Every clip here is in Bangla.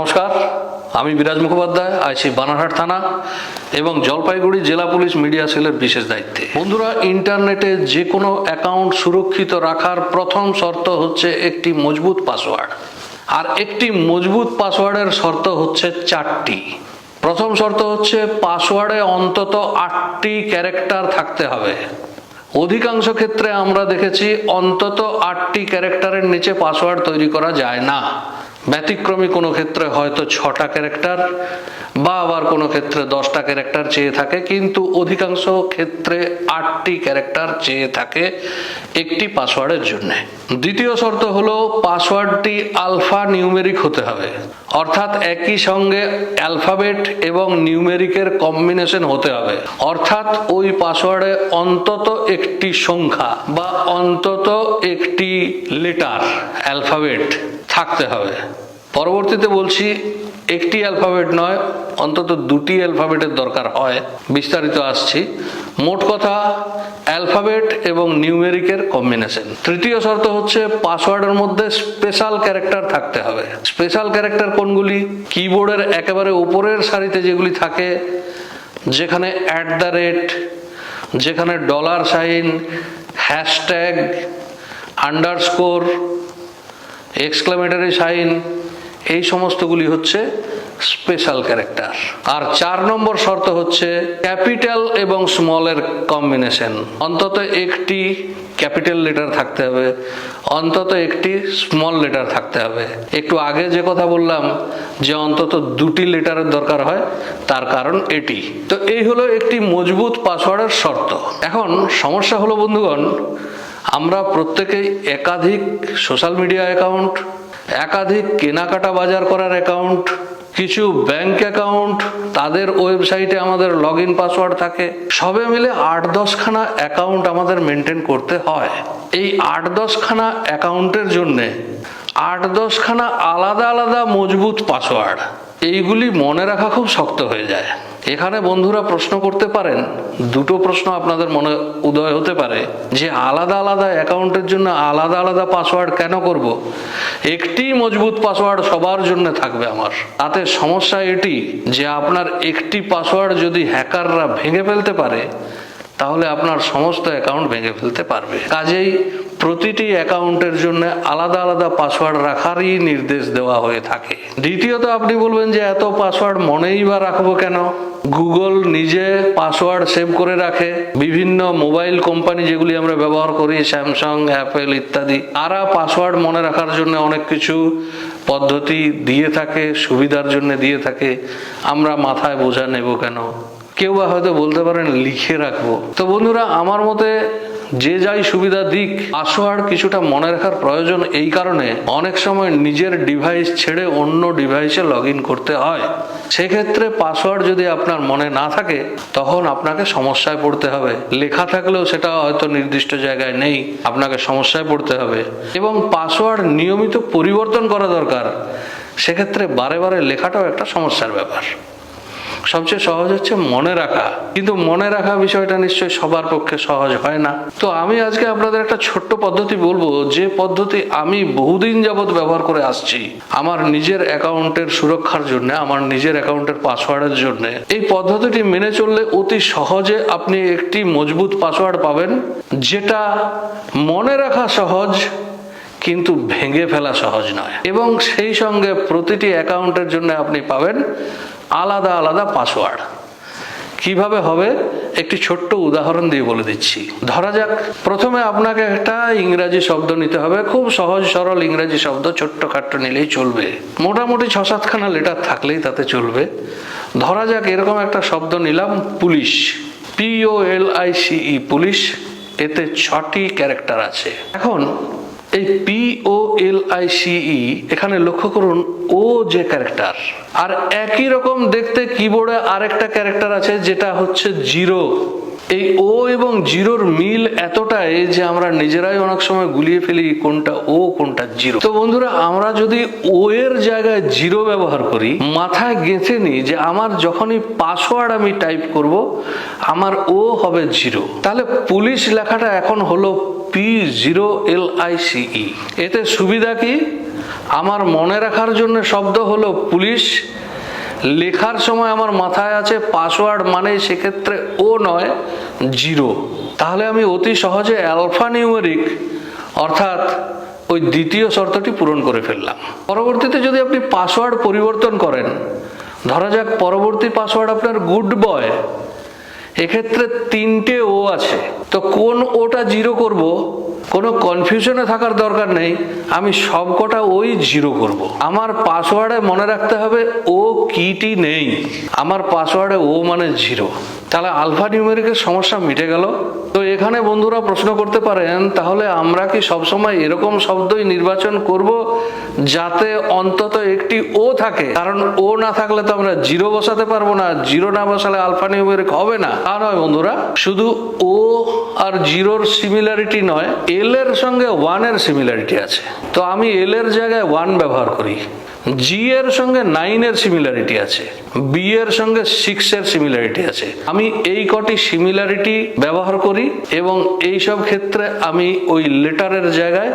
নমস্কার, আমি বিরাজ মুখোপাধ্যায়, আইসি বানারহাট থানা এবং জলপাইগুড়ি জেলা পুলিশ মিডিয়া সেলের বিশেষ দায়িত্বে। বন্ধুরা, ইন্টারনেটে যে কোনো অ্যাকাউন্ট সুরক্ষিত রাখার প্রথম শর্ত হচ্ছে একটি মজবুত পাসওয়ার্ড আর একটি মজবুত পাসওয়ার্ডের শর্ত হচ্ছে চারটি। প্রথম শর্ত হচ্ছে পাসওয়ার্ডে অন্তত আটটি ক্যারেক্টার থাকতে হবে। অধিকাংশ ক্ষেত্রে আমরা দেখেছি অন্তত আটটি ক্যারেক্টারের নিচে পাসওয়ার্ড তৈরি করা যায় না। ব্যতিক্রমী কোনো ক্ষেত্রে হয়তো ছটা ক্যারেক্টার বা আবার কোনো ক্ষেত্রে দশটা ক্যারেক্টার চেয়ে থাকে, কিন্তু অধিকাংশ ক্ষেত্রে আটটি ক্যারেক্টার চেয়ে থাকে একটি পাসওয়ার্ডের জন্য। দ্বিতীয় শর্ত হলো পাসওয়ার্ডটি আলফা নিউমেরিক হতে হবে। অর্থাৎ একই সঙ্গে অ্যালফাবেট এবং নিউমেরিকের কম্বিনেশন হতে হবে। অর্থাৎ ওই পাসওয়ার্ডে অন্তত একটি সংখ্যা বা অন্তত একটি লেটার, অ্যালফাবেট। থাকতে হবে। পরবর্তীতে বলছি, একটি অ্যালফাবেট নয়, অন্তত দুটি অ্যালফাবেটের দরকার হয়। বিস্তারিত আসছি। মোট কথা অ্যালফাবেট এবং নিউমেরিকের কম্বিনেশন তৃতীয় শর্ত হচ্ছে পাসওয়ার্ডের মধ্যে স্পেশাল ক্যারেক্টার থাকতে হবে। স্পেশাল ক্যারেক্টার কোনগুলি? কিবোর্ডের একেবারে উপরের সারিতে যেগুলি থাকে, যেখানে অ্যাট দ্য রেট যেখানে dollar sign hashtag underscore exclamatory sign এই সমস্তগুলি হচ্ছে স্পেশাল ক্যারেক্টার আর চার নম্বর শর্ত হচ্ছে ক্যাপিটাল এবং স্মলের কম্বিনেশন অন্তত একটি ক্যাপিটাল লেটার থাকতে হবে, অন্তত একটি স্মল লেটার থাকতে হবে। একটু আগে যে কথা বললাম যে অন্তত দুটি লেটারের দরকার হয়, তার কারণ এটি। তো এই হলো একটি মজবুত পাসওয়ার্ডের শর্ত। এখন সমস্যা হলো বন্ধুগণ আমরা প্রত্যেকেই একাধিক সোশ্যাল মিডিয়া অ্যাকাউন্ট একাধিক কেনাকাটা বাজার করার অ্যাকাউন্ট কিছু ব্যাংক অ্যাকাউন্ট তাদের ওয়েবসাইটে আমাদের লগ ইন পাসওয়ার্ড থাকে। সবে মিলে আট দশখানা অ্যাকাউন্ট আমাদের মেনটেন করতে হয়। এই আট দশখানা অ্যাকাউন্টের জন্যে আট দশখানা আলাদা আলাদা মজবুত পাসওয়ার্ড এইগুলি মনে রাখা খুব শক্ত হয়ে যায়। এখানে বন্ধুরা প্রশ্ন করতে পারেন। দুটো প্রশ্ন আপনাদের মনে উদয় হতে পারে যে আলাদা আলাদা অ্যাকাউন্টের জন্য আলাদা আলাদা পাসওয়ার্ড কেন করব? একটি মজবুত পাসওয়ার্ড সবার জন্য থাকবে আমার। তাতে সমস্যা এটি যে আপনার একটি পাসওয়ার্ড যদি হ্যাকাররা ভেঙে ফেলতে পারে, তাহলে আপনার সমস্ত অ্যাকাউন্ট ভেঙে ফেলতে পারবে। কাজেই প্রতিটি অ্যাকাউন্টের জন্য আলাদা আলাদা পাসওয়ার্ড রাখারই নির্দেশ দেওয়া হয়ে থাকে। দ্বিতীয়ত আপনি বলবেন যে এত পাসওয়ার্ড মনেই বা রাখব কেন? গুগল নিজে পাসওয়ার্ড সেভ করে রাখে। বিভিন্ন মোবাইল কোম্পানি যেগুলি আমরা ব্যবহার করি, স্যামসাং, অ্যাপেল ইত্যাদি, তারা পাসওয়ার্ড মনে রাখার জন্য অনেক কিছু পদ্ধতি দিয়ে থাকে, সুবিধার জন্য দিয়ে থাকে। আমরা মাথায় বোঝা নেব কেন? কেউ বা হয়তো বলতে পারেন, লিখে রাখব। তো বন্ধুরা, আমার মতে যে যাই সুবিধা দিক পাসওয়ার্ড কিছুটা মনে রাখার প্রয়োজন। এই কারণে অনেক সময় নিজের ডিভাইস ছেড়ে অন্য ডিভাইসে লগ করতে হয়। সেক্ষেত্রে পাসওয়ার্ড যদি আপনার মনে না থাকে, তখন আপনাকে সমস্যায় পড়তে হবে। লেখা থাকলেও সেটা হয়তো নির্দিষ্ট জায়গায় নেই, আপনাকে সমস্যায় পড়তে হবে। এবং পাসওয়ার্ড নিয়মিত পরিবর্তন করা দরকার। সেক্ষেত্রে বারে বারে লেখাটাও একটা সমস্যার ব্যাপার। সবচেয়ে সহজ হচ্ছে মনে রাখা। কিন্তু মনে রাখা বিষয়টা নিশ্চয়ই সবার পক্ষে সহজ হয় না। তো আমি আজকে আপনাদের একটা ছোট্ট পদ্ধতি বলব, যে পদ্ধতি আমি বহুদিন যাবৎ ব্যবহার করে আসছি আমার নিজের অ্যাকাউন্টের সুরক্ষার জন্য, আমার নিজের অ্যাকাউন্টের পাসওয়ার্ডের জন্য। এই পদ্ধতিটি মেনে চললে অতি সহজে আপনি একটি মজবুত পাসওয়ার্ড পাবেন, যেটা মনে রাখা সহজ, কিন্তু ভেঙে ফেলা সহজ নয়। এবং সেই সঙ্গে প্রতিটি অ্যাকাউন্টের জন্য আপনি পাবেন আলাদা আলাদা পাসওয়ার্ড কীভাবে হবে? একটি ছোট্ট উদাহরণ দিয়ে বলে দিচ্ছি। ধরা যাক, প্রথমে আপনাকে একটা ইংরাজি শব্দ নিতে হবে। খুব সহজ, সরল ইংরাজি শব্দ, ছোট্ট খাট্ট নিলেই চলবে। মোটামুটি ছ সাতখানা লেটার থাকলেই তাতে চলবে। ধরা যাক, এরকম একটা শব্দ নিলাম, police. P O L I C E police. এতে ছটি ক্যারেক্টার আছে। এখন এই পি ও এল আই সিই এখানে লক্ষ্য করুন ও যে ক্যারেক্টার আর একই রকম দেখতে কিবোর্ডে আরেকটা ক্যারেক্টার আছে, যেটা হচ্ছে জিরো এই ও এবং জিরোর মিল এতটাই যে আমরা নিজেরাই অনেক সময় গুলিয়ে ফেলি কোনটা ও, কোনটা জিরো। তো বন্ধুরা, আমরা যদি ও এর জায়গায় জিরো ব্যবহার করি, মাথায় গেঁথে নিই যে আমার যখনই পাসওয়ার্ড আমি টাইপ করব, আমার ও হবে জিরো। তাহলে পুলিশ লেখাটা এখন হলো পি জিরো এল আই সিই এতে সুবিধা কি? আমার মনে রাখার জন্য শব্দ হলো পুলিশ লেখার সময় আমার মাথায় আছে পাসওয়ার্ড মানে সেক্ষেত্রে ও নয় জিরো তাহলে আমি অতি সহজে অ্যালফা নিউমেরিক অর্থাৎ ওই দ্বিতীয় শর্তটি পূরণ করে ফেললাম। পরবর্তীতে যদি আপনি পাসওয়ার্ড পরিবর্তন করেন, ধরা যাক পরবর্তী পাসওয়ার্ড আপনার গুড বয় এক্ষেত্রে তিনটে ও আছে। তো কোন ওটা জিরো করব? কোনো কনফিউশনে থাকার দরকার নেই। আমি সবকটা ওই জিরো করব। আমার পাসওয়ার্ডে মনে রাখতে হবে ও কিটি নেই। আমার পাসওয়ার্ডে ও মানে জিরো তাহলে আলফা নিউমেরিকের সমস্যা মিটে গেল। তো এখানে বন্ধুরা প্রশ্ন করতে পারেন, তাহলে আমরা কি সবসময় এরকম শব্দই নির্বাচন করব যাতে অন্তত একটি ও থাকে? কারণ ও না থাকলে তো আমরা জিরো বসাতে পারব না, জিরো না বসালে আলফা নিউমেরিক হবে না। তা নয় বন্ধুরা, শুধু ও আর জিরোর সিমিলারিটি নয়, এল এর সঙ্গে ওয়ানের সিমিলারিটি আছে। তো আমি এল এর জায়গায় ওয়ান ব্যবহার করি। জি এর সঙ্গে নাইন এর সিমিলারিটি আছে বি এর সঙ্গে সিক্স এর সিমিলারিটি আছে। আমি এই কটি সিমিলারিটি ব্যবহার করি এবং এই সব ক্ষেত্রে আমি ওই লেটারের জায়গায়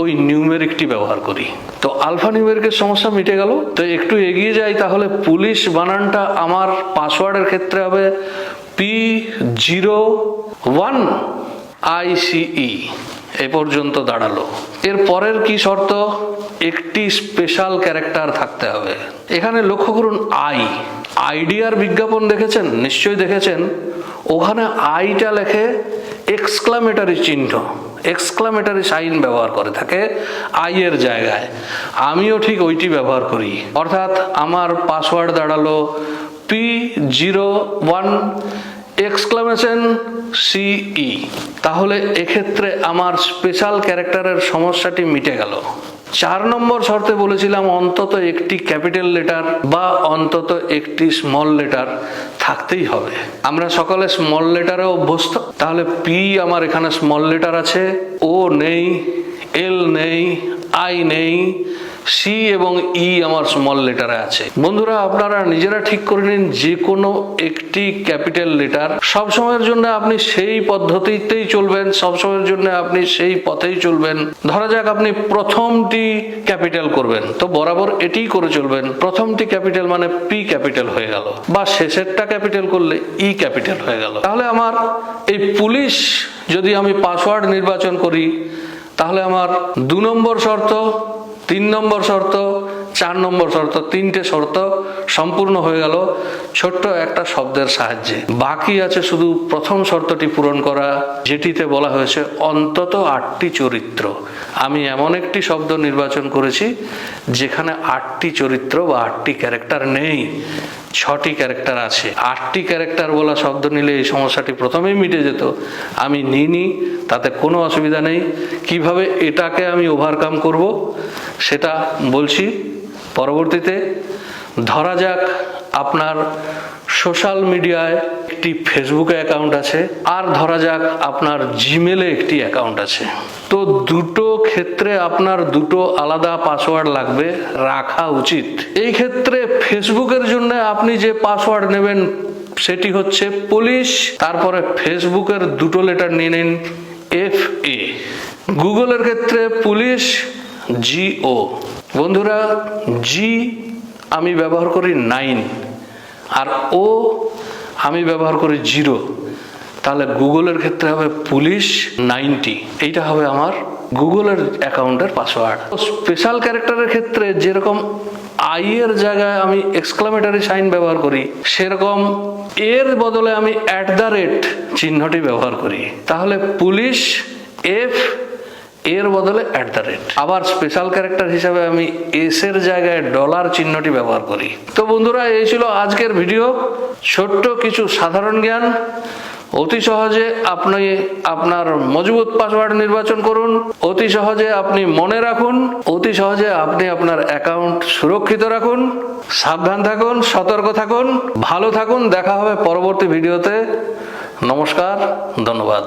ওই নিউমেরিকটি ব্যবহার করি। তো আলফা নিউমেরিকের সমস্যা মিটে গেল। তো একটু এগিয়ে যাই তাহলে পুলিশ বানানটা আমার পাসওয়ার্ডের ক্ষেত্রে হবে P zero one I C E এ পর্যন্ত দাঁড়াল। এর পরের কি শর্ত? একটি স্পেশাল ক্যারেক্টার থাকতে হবে। এখানে লক্ষ্য করুন আই আইডিয়ার বিজ্ঞাপন দেখেছেন? নিশ্চয়ই দেখেছেন। ওখানে আইটা লেখে এক্সক্লামেটারি চিহ্ন। এক্সক্লামেটারি সাইন ব্যবহার করে থাকে আই এর জায়গায়। আমিও ঠিক ওইটি ব্যবহার করি। অর্থাৎ আমার পাসওয়ার্ড দাঁড়াল পি জিরো ওয়ান এক্সক্লামেশন সিই তাহলে এক্ষেত্রে আমার স্পেশাল ক্যারেক্টারের সমস্যাটি মিটে গেল। চার নম্বর শর্তে বলেছিলাম অন্তত একটি ক্যাপিটাল লেটার বা অন্তত একটি স্মল লেটার থাকতেই হবে। আমরা সকলে স্মল লেটারে অভ্যস্ত। তাহলে পি আমার এখানে স্মল লেটার আছে ও নেই এল নেই আই নেই সি এবং ই আমার স্মল লেটারে আছে। বন্ধুরা, আপনারা নিজেরা ঠিক করে নিন যে কোনো একটি ক্যাপিটাল লেটার সব সময়ের জন্য আপনি সেই পদ্ধতিতেই চলবেন, সব সময়ের জন্য আপনি সেই পথেই চলবেন। ধরা যাক আপনি প্রথমটি ক্যাপিটাল করবেন, তো বরাবর এটিই করে চলবেন। প্রথমটি ক্যাপিটাল মানে পি ক্যাপিটাল হয়ে গেল, বা শেষেরটা ক্যাপিটাল করলে ই ক্যাপিটাল হয়ে গেল। তাহলে আমার এই পুলিশ যদি আমি পাসওয়ার্ড নির্বাচন করি, তাহলে আমার দু নম্বর শর্ত তিন নম্বর শর্ত, চার নম্বর শর্ত, তিনটে শর্ত সম্পূর্ণ হয়ে গেল ছোট্ট একটা শব্দের সাহায্যে। বাকি আছে শুধু প্রথম শর্তটি পূরণ করা, যেটিতে বলা হয়েছে অন্তত আটটি চরিত্র। আমি এমন একটি শব্দ নির্বাচন করেছি যেখানে আটটি চরিত্র বা আটটি ক্যারেক্টার নেই। ছটি ক্যারেক্টার আছে। আটটি ক্যারেক্টার বলা শব্দ নিলে এই সমস্যাটি প্রথমেই মিটে যেত। আমি নিইনি, তাতে কোনো অসুবিধা নেই। কীভাবে এটাকে আমি ওভারকাম করব, সেটা বলছি। পরবর্তীতে ধরা যাক আপনার সোশ্যাল মিডিয়ায় একটি ফেসবুকে অ্যাকাউন্ট আছে। আর ধরা যাক, আপনার জিমেলে একটি অ্যাকাউন্ট আছে। তো দুটো ক্ষেত্রে আপনার দুটো আলাদা পাসওয়ার্ড লাগবে, রাখা উচিত। এই ক্ষেত্রে ফেসবুকের জন্য আপনি যে পাসওয়ার্ড নেবেন, সেটি হচ্ছে পুলিশ তারপরে ফেসবুকের দুটো লেটার নিয়ে নিন এফ এ গুগলের ক্ষেত্রে পুলিশ জিও বন্ধুরা জি আমি ব্যবহার করি নাইন আর ও আমি ব্যবহার করি জিরো, তাহলে গুগলের ক্ষেত্রে হবে পুলিশ নাইনটি, এইটা হবে আমার গুগলের অ্যাকাউন্টের পাসওয়ার্ড। স্পেশাল ক্যারেক্টারের ক্ষেত্রে যেরকম আই এর জায়গায় আমি এক্সক্লামেটারি সাইন ব্যবহার করি, সেরকম এর বদলে আমি অ্যাট দ্য রেট চিহ্নটি ব্যবহার করি। তাহলে পুলিশ এফ এর বদলে অ্যাট দ্য রেট আবার স্পেশাল ক্যারেক্টার হিসাবে আমি এস এর জায়গায় ডলার চিহ্নটি ব্যবহার করি। তো বন্ধুরা, এই ছিল আজকের ভিডিও ছোট্ট কিছু সাধারণ জ্ঞান। অতি সহজে আপনি আপনার মজবুত পাসওয়ার্ড নির্বাচন করুন। অতি সহজে আপনি মনে রাখুন। অতি সহজে আপনি আপনার অ্যাকাউন্ট সুরক্ষিত রাখুন। সাবধান থাকুন, সতর্ক থাকুন। ভালো থাকুন। দেখা হবে পরবর্তী ভিডিওতে নমস্কার, ধন্যবাদ।